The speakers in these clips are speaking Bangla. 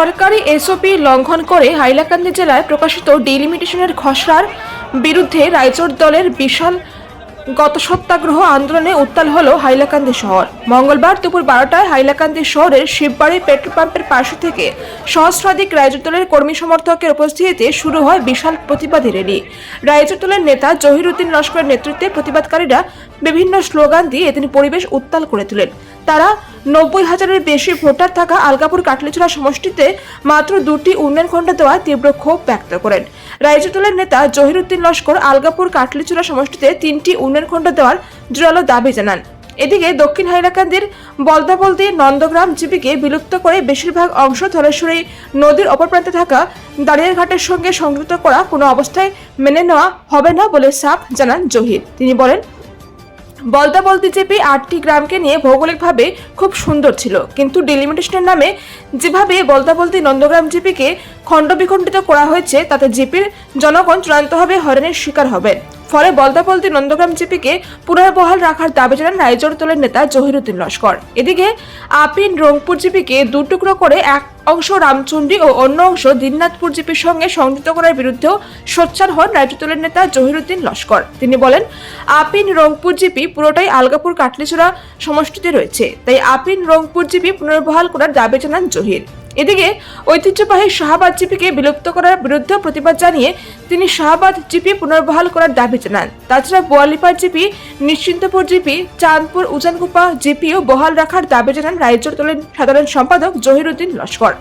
সরকারি এসওপি লঙ্ঘন করে হাইলাকান্দি জেলায় প্রকাশিত ডিলিমিটেশনের খসড়ার বিরুদ্ধে রায়চোর দলের বিশাল গত সত্যাগ্রহ আন্দোলনে উত্তাল হল হাইলাকান্দি শহর। মঙ্গলবার দুপুর বারোটায় হাইলাকান্দি শহরের শিববাড়ি পেট্রোল পাম্পের পাশে থেকে সহস্রাধিক রায়চোর দলের কর্মী সমর্থকের উপস্থিতিতে শুরু হয় বিশাল প্রতিবাদী র্যালি। রায়চোর দলের নেতা জহিরুদ্দিন লস্করের নেতৃত্বে প্রতিবাদকারীরা বিভিন্ন স্লোগান দিয়ে তিনি পরিবেশ উত্তাল করে তোলেন। তারা নব্বই হাজারের বেশি ভোটার থাকা আলগাপুর কাটলিচুরা সমষ্টিতে মাত্র দুটি উন্নয়ন খণ্ড দেওয়া তীব্র ক্ষোভ ব্যক্ত করেন। রাইজুটলের নেতা জহিরুদ্দিন লস্কর আলগাপুর কাটলিচুরা সমষ্টিতে তিনটি উন্নয়ন খণ্ড দেওয়ার জোরালো দাবি জানান। এদিকে দক্ষিণ হাইলাকান্দির বলদাবলদি নন্দগ্রাম জিপিকে বিলুপ্ত করে বেশিরভাগ অংশ ধলেশ্বরী নদীর অপর প্রান্তে থাকা দাঁড়িয়াঘাটের সঙ্গে সংযুক্ত করা কোনো অবস্থায় মেনে নেওয়া হবে না বলে সাফ জানান জহির। তিনি বলেন বলদা বলদি জেপি আটটি গ্রামকে নিয়ে ভৌগোলিকভাবে খুব সুন্দর ছিল, কিন্তু ডিলিমিটেশনের নামে যেভাবে বলদা বলদি নন্দগ্রাম জিপিকে খণ্ড বিখণ্ডিত করা হয়েছে, তাতে জিপির জনগণ চূড়ান্তভাবে হয়রানির শিকার হবেন ফলে বলদা বলদি নন্দগ্রাম জিপিকে পুনর্বহাল রাখার দাবি জানান রাইজোর দলের নেতা জহিরুদ্দিন লস্কর। এদিকে আপিন রংপুর জিপিকে দুটুকরো করে এক অংশ রামচন্ডী ও অন্য অংশ দিননাথপুর জিপির সঙ্গে সংযুক্ত করার বিরুদ্ধেও সোচ্চার হন রাজ্যদলের নেতা জহিরুদ্দিন লস্কর। তিনি বলেন, আপিন রংপুর জিপি পুরোটাই আলগাপুর কাটলিচুরা সমষ্টিতে রয়েছে, তাই আপিন রংপুর জিপি পুনর্বহাল করার দাবি জানান জহির। এদিকে ঐতিহ্যবাহী শাহবাদ জিপিকে বিলুপ্ত করার বিরুদ্ধে প্রতিবাদ জানিয়ে তিনি শাহবাদ জিপি পুনর্বহাল করার দাবি জানান। তাছাড়া বোয়ালিপাড় জিপি, নিশ্চিন্তপুর জিপি, চাঁদপুর উজানকুপা জিপিও বহাল রাখার দাবি জানান রাজ্য দলের সাধারণ সম্পাদক জহিরুদ্দিন লস্কর।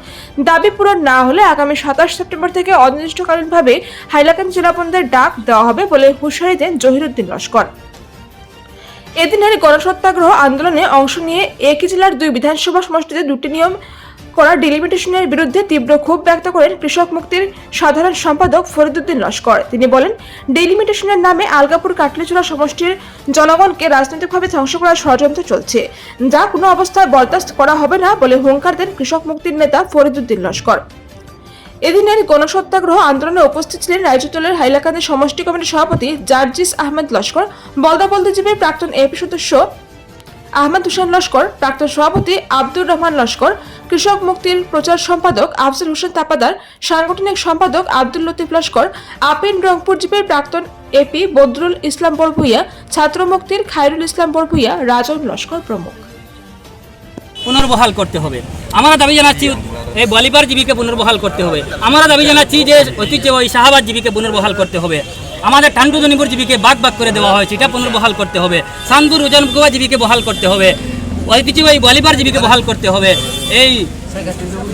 দাবি পূরণ না হলে আগামী সাতাশ সেপ্টেম্বর থেকে অনির্দিষ্টকালীনভাবে হাইলাকান্দি জেলা বন্ধের ডাক দেওয়া হবে বলে হুঁশিয়ারি দেন জহিরুদ্দিন লস্কর। এদিনের গণসত্যাগ্রহ আন্দোলনে অংশ নিয়ে একই জেলার দুই বিধানসভা সমষ্টিতে দুটি নিয়ম করা ডিলিমিটেশনের বিরুদ্ধে তীব্র ক্ষোভ ব্যক্ত করেন কৃষক মুক্তির সাধারণ সম্পাদক ফরিদুদ্দিন লস্কর। তিনি বলেন ডিলিমিটেশনের নামে আলগাপুর কাটলিচুরা সমষ্টির জনগণকে রাজনৈতিকভাবে ধ্বংস করার ষড়যন্ত্র চলছে, যা কোনো অবস্থায় বরদাস্ত করা হবে না বলে হুঙ্কার দেন কৃষক মুক্তির নেতা ফরিদুদ্দিন লস্কর। এদিনের গণসত্যাগ্রহ আন্দোলনে উপস্থিত ছিলেন রাজ্যদলের হাইলাকান্দি সমষ্টি কমিটির সভাপতি জার্জিস আহমেদ লস্কর। বলদাবলদিজীবীর প্রাক্তন এপি সদস্য আহমেদ হোসেন লস্কর প্রাক্তন সভাপতি আব্দুর রহমান লস্কর, কৃষক মুক্তির প্রচার সম্পাদক আফজল হোসেন তাপাদার, সাংগঠনিক সম্পাদক আব্দুল লতিফ লস্কর, আপিন রংপুর জিপের প্রাক্তন এপি বদরুল ইসলাম বরভুইয়া, ছাত্র মুক্তির খায়রুল ইসলাম বরভুইয়া, রাজন লস্কর প্রমুখ। পুনর্বহাল করতে হবে। আমরা দাবি জানাচ্ছি, এই বলিবার জীবিকে পুনর্বহাল করতে হবে। আমরা দাবি জানাচ্ছি যে ঐতিহ্যবাহী শাহবাজ জীবিকে পুনর্বহাল করতে হবে। আমাদের টান্ডুদনিপুর জীবিকে বাগ বাগ করে দেওয়া হয়েছে। এটা পুনর্বহাল করতে হবে। সানপুর উজানকুয়া জীবিকে বহাল করতে হবে। ওই কিছু ঐতিহ্যবাহী বলিবার জীবিকে বহাল করতে হবে। এই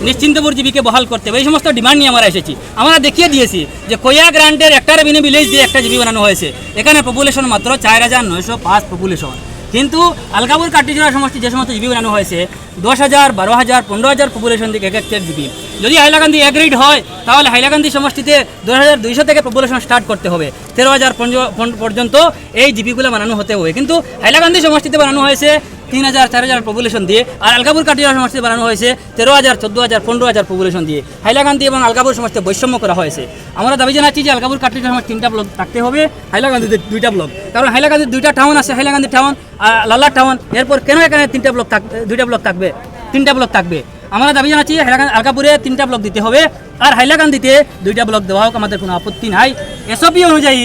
নিশ্চিন্তপুর জীবিকে বহাল করতে হবে। এই সমস্ত ডিমান্ড নিয়ে আমরা এসেছি। আমরা দেখিয়ে দিয়েছি যে কোয়া গ্রান্টের একটা রেভিনিউ ভিলেজ দিয়ে একটা জীবী বানানো হয়েছে। এখানে পপুলেশন মাত্র চার হাজার নয়শো পাঁচ পপুলেশন কিন্তু আলগাপুর কাটিজোড়া সমষ্টি যে সমস্ত জিবি বানানো হয়েছে, দশ হাজার, বারো হাজার, পনেরো হাজার পপুলেশন দিকে এক একটা জিবি। যদি হাইলাকান্দি রেট হয়, তাহলে হাইলাকান্দি সমষ্টিতে দুইশো থেকে পপুলেশন স্টার্ট করতে হবে। তেরো হাজার পর্যন্ত এই জিবিগুলো বানানো হতে হবে। কিন্তু হাইলাকান্দি সমষ্টিতে বানানো হয়েছে তিন হাজার, চার হাজার পপুলেশন দিয়ে, আর আলগাপুর কাটিজোড়া সমষ্টিতে বানানো হয়েছে তেরো হাজার, চোদ্দ হাজার, পনেরো হাজার পপুলেশন দিয়ে। হাইলাকান্দি এবং আলগাপুর সমষ্টিতে বৈষম্য করা হয়েছে। আমরা দাবি জানাচ্ছি যে আলগাপুর কাটিজোড়া সমষ্টি তিনটা ব্লক থাকতে হবে, হাইলাকান্দিতে দুইটা ব্লক। কারণ হাইলাকান্দির দুইটা টাউন আছে হাইলাকান্দি টাউন আর লাল্লা টাউন এরপর কেন এখানে তিনটা ব্লক থাক দুইটা ব্লক থাকবে? তিনটা ব্লক থাকবে। আমরা দাবি জানাচ্ছি আলগাপুরে তিনটা ব্লক দিতে হবে আর হাইলাকান্দিতে দুইটা ব্লক দেওয়া হোক আমাদের কোনো আপত্তি নাই এসওপি অনুযায়ী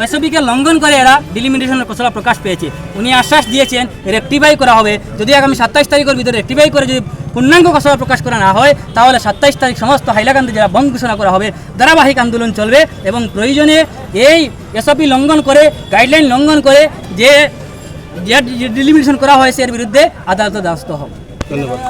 এসওপিকে লঙ্ঘন করে এরা ডিলিমিটেশনের খসড়া প্রকাশ পেয়েছে উনি আশ্বাস দিয়েছেন রেক্টিফাই করা হবে যদি আগামী সাতাইশ তারিখের ভিতরে রেক্টিফাই করে যদি পূর্ণাঙ্গ খসড়া প্রকাশ করা না হয় তাহলে সাতাইশ তারিখ সমস্ত হাইলাকান্দি জেলা বন্ধ ঘোষণা করা হবে ধারাবাহিক আন্দোলন চলবে এবং প্রয়োজনে এই এসওপি লঙ্ঘন করে গাইডলাইন লঙ্ঘন করে যে ডিলিমিটেশন করা হয়েছে এর বিরুদ্ধে আদালতে দ্বারস্থ হবে ধন্যবাদ